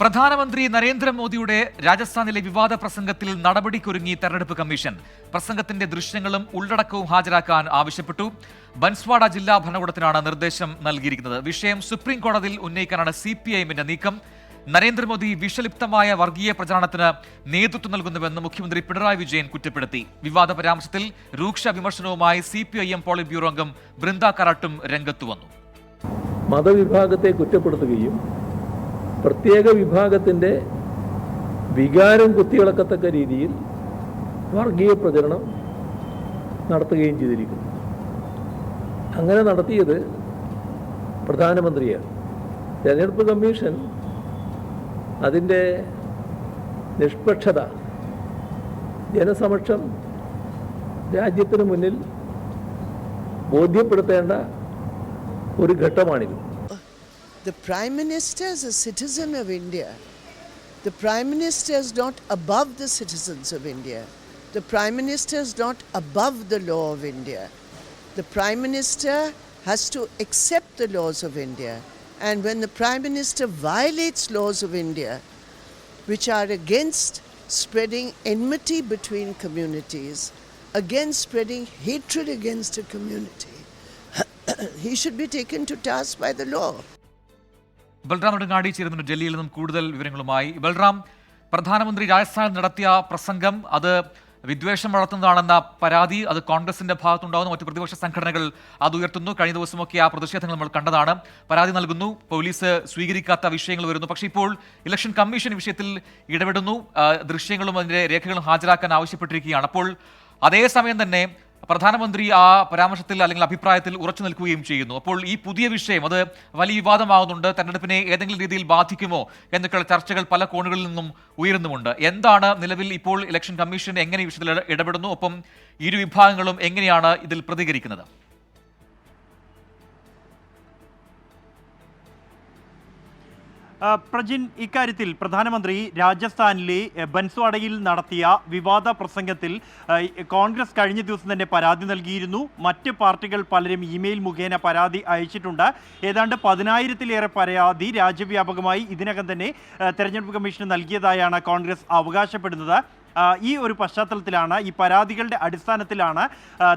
പ്രധാനമന്ത്രി നരേന്ദ്രമോദിയുടെ രാജസ്ഥാനിലെ വിവാദ പ്രസംഗത്തിൽ നടപടിക്കൊരുങ്ങി തെരഞ്ഞെടുപ്പ് കമ്മീഷൻ. പ്രസംഗത്തിന്റെ ദൃശ്യങ്ങളും ഉള്ളടക്കവും ഹാജരാക്കാൻ ആവശ്യപ്പെട്ടു. ബൻസ്വാഡ ജില്ലാ ഭരണകൂടത്തിനാണ് നിർദ്ദേശം നൽകിയിരിക്കുന്നത്. വിഷയം സുപ്രീം കോടതിയിൽ ഉന്നയിക്കാനാണ് സി പി ഐഎമ്മിന്റെ നീക്കം. നരേന്ദ്രമോദി വിഷലിപ്തമായ വർഗീയ പ്രചാരണത്തിന് നേതൃത്വം നൽകുന്നുവെന്ന് മുഖ്യമന്ത്രി പിണറായി വിജയൻ കുറ്റപ്പെടുത്തി. വിവാദ പരാമർശത്തിൽ രൂക്ഷ വിമർശനവുമായി C P I M polit bureau അംഗം ബൃന്ദ കറാട്ടും രംഗത്തുവന്നു. മതവിഭാഗത്തെ കുറ്റപ്പെടുത്തുകയും പ്രത്യേക വിഭാഗത്തിന്റെ വികാരം കുത്തിയിളക്കത്തക്ക രീതിയിൽ വർഗീയ പ്രചരണം നടത്തുകയും ചെയ്തിരിക്കുന്നു. അങ്ങനെ നടത്തിയത് പ്രധാനമന്ത്രിയാണ്. തെരഞ്ഞെടുപ്പ് കമ്മീഷൻ അതിന്റെ നിഷ്പക്ഷത ജനസമക്ഷം രാജ്യത്തിന് മുന്നിൽ ബോധ്യപ്പെടുത്തേണ്ട ഒരു ഘട്ടമാണിത്. The Prime Minister is a citizen of India. The Prime Minister is not above the citizens of India. The Prime Minister is not above the law of India. The Prime Minister has to accept the laws of India. And when the Prime Minister violates laws of India, which are against spreading enmity between communities, against spreading hatred against a community, he should be taken to task by the law. Balram Nedungadi ചേരുന്നുണ്ട് ഡൽഹിയിൽ നിന്നും കൂടുതൽ വിവരങ്ങളുമായി. ബൽറാം പ്രധാനമന്ത്രി രാജസ്ഥാനിൽ നടത്തിയ പ്രസംഗം അത് വിദ്വേഷം വളർത്തുന്നതാണെന്ന പരാതി അത് കോൺഗ്രസിന്റെ ഭാഗത്തുണ്ടാകുന്ന മറ്റു പ്രതിപക്ഷ സംഘടനകൾ അത് ഉയർത്തുന്നു. കഴിഞ്ഞ ദിവസമൊക്കെ ആ പ്രതിഷേധങ്ങൾ നമ്മൾ കണ്ടതാണ്. പരാതി നൽകുന്നു. പോലീസ് സ്വീകരിക്കാത്ത വിഷയങ്ങൾ വരുന്നു. പക്ഷേ ഇപ്പോൾ ഇലക്ഷൻ കമ്മീഷൻ വിഷയത്തിൽ ഇടപെടുന്നു. ദൃശ്യങ്ങളും അതിന്റെ രേഖകളും ഹാജരാക്കാൻ ആവശ്യപ്പെട്ടിരിക്കുകയാണ്. അപ്പോൾ അതേസമയം തന്നെ പ്രധാനമന്ത്രി ആ പരാമർശത്തിൽ അല്ലെങ്കിൽ അഭിപ്രായത്തിൽ ഉറച്ചു നിൽക്കുകയും ചെയ്യുന്നു. അപ്പോൾ ഈ പുതിയ വിഷയം അത് വലിയ വിവാദമാകുന്നുണ്ട്. തെരഞ്ഞെടുപ്പിനെ ഏതെങ്കിലും രീതിയിൽ ബാധിക്കുമോ എന്നൊക്കെയുള്ള ചർച്ചകൾ പല കോണുകളിൽ നിന്നും ഉയരുന്നുമുണ്ട്. എന്താണ് നിലവിൽ ഇപ്പോൾ ഇലക്ഷൻ കമ്മീഷൻ എങ്ങനെ ഈ വിഷയത്തിൽ ഇടപെടുന്നു? ഒപ്പം ഇരു വിഭാഗങ്ങളും എങ്ങനെയാണ് ഇതിൽ പ്രതികരിക്കുന്നത്? പ്രജിൻ ഇക്കാര്യത്തിൽ പ്രധാനമന്ത്രി രാജസ്ഥാനിലെ ബൻസ്വാഡയിൽ നടത്തിയ വിവാദ പ്രസംഗത്തിൽ കോൺഗ്രസ് കഴിഞ്ഞ ദിവസം തന്നെ പരാതി നൽകിയിരുന്നു. മറ്റ് പാർട്ടികൾ പലരും ഇമെയിൽ മുഖേന പരാതി അയച്ചിട്ടുണ്ട്. ഏതാണ്ട് പതിനായിരത്തിലേറെ പരാതി രാജ്യവ്യാപകമായി ഇതിനകം തന്നെ തെരഞ്ഞെടുപ്പ് കമ്മീഷന് നൽകിയതായാണ് കോൺഗ്രസ് അവകാശപ്പെടുന്നത്. ഈ ഒരു പശ്ചാത്തലത്തിലാണ് ഈ പരാതികളുടെ അടിസ്ഥാനത്തിലാണ്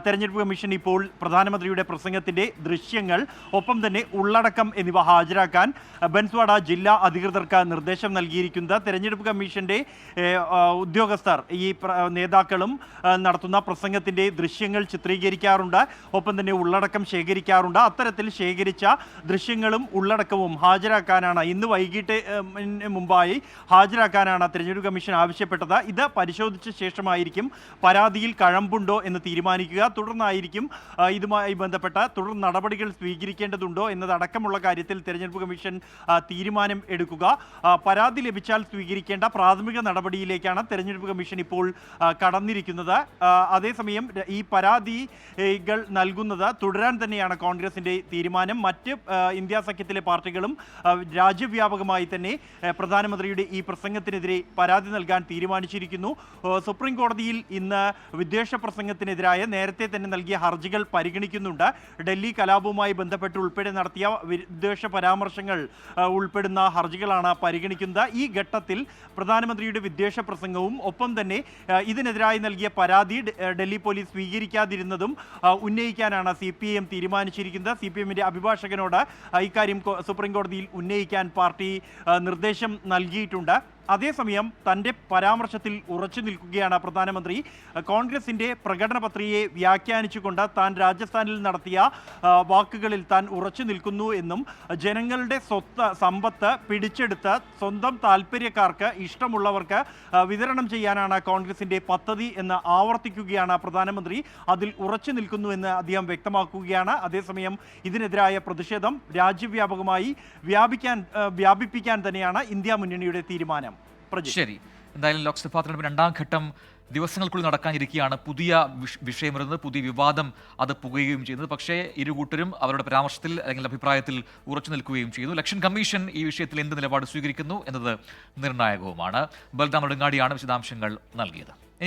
തെരഞ്ഞെടുപ്പ് കമ്മീഷൻ ഇപ്പോൾ പ്രധാനമന്ത്രിയുടെ പ്രസംഗത്തിന്റെ ദൃശ്യങ്ങൾ ഒപ്പം തന്നെ ഉള്ളടക്കം എന്നിവ ഹാജരാക്കാൻ ബൻസ്വാഡ ജില്ലാ അധികൃതർക്ക് നിർദ്ദേശം നൽകിയിരിക്കുന്നത് തെരഞ്ഞെടുപ്പ് കമ്മീഷന്റെ ഉദ്യോഗസ്ഥർ ഈ നേതാക്കളും നടത്തുന്ന പ്രസംഗത്തിന്റെ ദൃശ്യങ്ങൾ ചിത്രീകരിക്കാറുണ്ട് ഒപ്പം തന്നെ ഉള്ളടക്കം ശേഖരിക്കാറുണ്ട്. അത്തരത്തിൽ ശേഖരിച്ച ദൃശ്യങ്ങളും ഉള്ളടക്കവും ഹാജരാക്കാനാണ് ഇന്ന് വൈകിട്ട് മുമ്പായി ഹാജരാക്കാനാണ് തെരഞ്ഞെടുപ്പ് കമ്മീഷൻ ആവശ്യപ്പെട്ടത്. ഇത് പരിശോധിച്ച ശേഷമായിരിക്കും പരാതിയിൽ കഴമ്പുണ്ടോ എന്ന് തീരുമാനിക്കുക. തുടർന്നായിരിക്കും ഇതുമായി ബന്ധപ്പെട്ട തുടർ നടപടികൾ സ്വീകരിക്കേണ്ടതുണ്ടോ എന്നതടക്കമുള്ള കാര്യത്തിൽ തെരഞ്ഞെടുപ്പ് കമ്മീഷൻ തീരുമാനം എടുക്കുക. പരാതി ലഭിച്ചാൽ സ്വീകരിക്കേണ്ട പ്രാഥമിക നടപടിയിലേക്കാണ് തെരഞ്ഞെടുപ്പ് കമ്മീഷൻ ഇപ്പോൾ കടന്നിരിക്കുന്നത്. അതേസമയം ഈ പരാതികൾ നൽകുന്നത് തുടരാൻ തന്നെയാണ് കോൺഗ്രസിന്റെ തീരുമാനം. മറ്റ് ഇന്ത്യാ സഖ്യത്തിലെ പാർട്ടികളും രാജ്യവ്യാപകമായി തന്നെ പ്രധാനമന്ത്രിയുടെ ഈ പ്രസംഗത്തിനെതിരെ പരാതി നൽകാൻ തീരുമാനിച്ചിരിക്കുന്നു. സുപ്രീം കോടതിയിൽ ഇന്ന് വിദ്വേഷ പ്രസംഗത്തിനെതിരായ നേരത്തെ തന്നെ നൽകിയ ഹർജികൾ പരിഗണിക്കുന്നുണ്ട്. ഡൽഹി കലാപവുമായി ബന്ധപ്പെട്ട് ഉൾപ്പെടെ നടത്തിയ വിദ്വേഷ പരാമർശങ്ങൾ ഉൾപ്പെടുന്ന ഹർജികളാണ് പരിഗണിക്കുന്നത്. ഈ ഘട്ടത്തിൽ പ്രധാനമന്ത്രിയുടെ വിദ്വേഷ പ്രസംഗവും ഒപ്പം തന്നെ ഇതിനെതിരായി നൽകിയ പരാതി ഡൽഹി പോലീസ് സ്വീകരിക്കാതിരുന്നതും ഉന്നയിക്കാനാണ് സി പി എം തീരുമാനിച്ചിരിക്കുന്നത്. സി പി എമ്മിന്റെ അഭിഭാഷകനോട് ഇക്കാര്യം സുപ്രീം കോടതിയിൽ ഉന്നയിക്കാൻ പാർട്ടി നിർദ്ദേശം നൽകിയിട്ടുണ്ട്. അതേസമയം തന്റെ പരാമർശത്തിൽ ഉറച്ചു നിൽക്കുകയാണ് പ്രധാനമന്ത്രി. കോൺഗ്രസിന്റെ പ്രകടന പത്രികയെ വ്യാഖ്യാനിച്ചുകൊണ്ട് താൻ രാജസ്ഥാനിൽ നടത്തിയ വാക്കുകളിൽ താൻ ഉറച്ചു നിൽക്കുന്നു എന്നും ജനങ്ങളുടെ സ്വത്ത് സമ്പത്ത് പിടിച്ചെടുത്ത് സ്വന്തം താല്പര്യക്കാർക്ക് ഇഷ്ടമുള്ളവർക്ക് വിതരണം ചെയ്യാനാണ് കോൺഗ്രസിന്റെ പദ്ധതി എന്ന് ആവർത്തിക്കുകയാണ് പ്രധാനമന്ത്രി. അതിൽ ഉറച്ചു നിൽക്കുന്നു എന്ന് അദ്ദേഹം വ്യക്തമാക്കുകയാണ്. അതേസമയം ഇതിനെതിരായ പ്രതിഷേധം രാജ്യവ്യാപകമായി വ്യാപിക്കാൻ വ്യാപിപ്പിക്കാൻ തന്നെയാണ് ഇന്ത്യ മുന്നണിയുടെ തീരുമാനം. ശരി. എന്തായാലും ലോക്സഭാ തെരഞ്ഞെടുപ്പ് രണ്ടാം ഘട്ടം ദിവസങ്ങൾക്കുള്ളിൽ നടക്കാനിരിക്കുകയാണ്. പുതിയ വിഷ- വിഷയം വരുന്നത് പുതിയ വിവാദം അത് പുകയുകയും ചെയ്യുന്നത്. പക്ഷേ ഇരു കൂട്ടരും അവരുടെ പരാമർശത്തിൽ അല്ലെങ്കിൽ അഭിപ്രായത്തിൽ ഉറച്ചു നിൽക്കുകയും ചെയ്യുന്നു ഇലക്ഷൻ കമ്മീഷൻ ഈ വിഷയത്തിൽ എന്ത് നിലപാട് സ്വീകരിക്കുന്നു എന്നത് നിർണായകവുമാണ്. ബൽറാം നെടുങ്ങാടിയാണ് വിശദാംശങ്ങൾ നൽകിയത്.